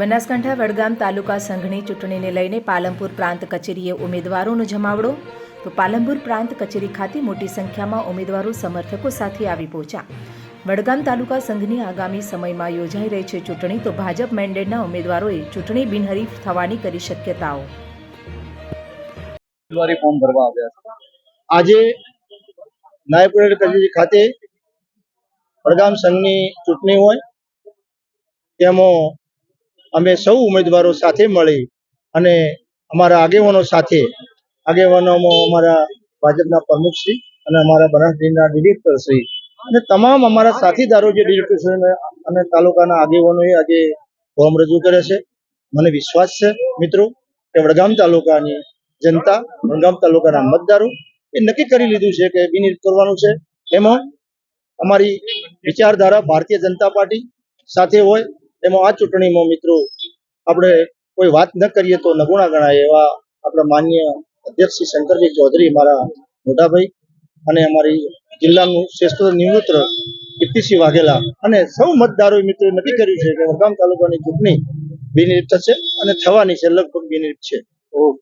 બનાસકાંઠા વડગામ તાલુકા સંઘની ચૂંટણીને લઈને પાલનપુર પ્રાંત કચેરીએ ઉમેદવારોનો જમાવડો. તો પાલનપુર પ્રાંત કચેરી ખાતે મોટી સંખ્યામાં ઉમેદવારો સમર્થકો સાથે આવી પહોંચ્યા. વડગામ તાલુકા સંઘની આગામી સમયમાં યોજાઈ રહી છે ચૂંટણી તો ભાજપ મેન્ડેટના ઉમેદવારોએ ચૂંટણી બિનહરીફ થવાની કરી શક્યતાઓ. ઉમેદવારી ફોર્મ ભરવા આવ્યા આજે નાયબ કચેરી ખાતે વડગામ સંઘની ચૂંટણી હોય તેમાં અમે સૌ ઉમેદવારો સાથે મળી અને અમારા આગેવાનો સાથે, આગેવાનોમાં અમારા ભાજપના પ્રમુખશ્રી અને અમારા બનાસડીના ડિરેક્ટરશ્રી અને તમામ અમારા સાથીદારો જે ડિરેક્ટરશ્રી અને તાલુકાના આગેવાનોએ આજે ફોર્મ રજૂ કરે છે. મને વિશ્વાસ છે, મિત્રો, કે વડગામ તાલુકાની જનતા, વડગામ તાલુકાના મતદારો એ નક્કી કરી લીધું છે કે બિનહરીફ કરવાનું છે. એમાં અમારી વિચારધારા ભારતીય જનતા પાર્ટી સાથે હોય એમાં આ ચૂંટણીમાં મિત્રો આપણે કોઈ વાત ન કરીએ તો નગુણા ગણાય એવા આપણા માન્ય અધ્યક્ષ શ્રી શંકરજી ચૌધરી મારા મોટાભાઈ અને અમારી જિલ્લાનું શ્રેષ્ઠ નિવૃત્ત કીર્તિસિંહ વાઘેલા અને સૌ મતદારોએ મિત્રો નક્કી કર્યું છે કે વડગામ તાલુકાની ચૂંટણી બિનહરીફ થશે અને થવાની છે, લગભગ બિનહરીફ છે. ઓકે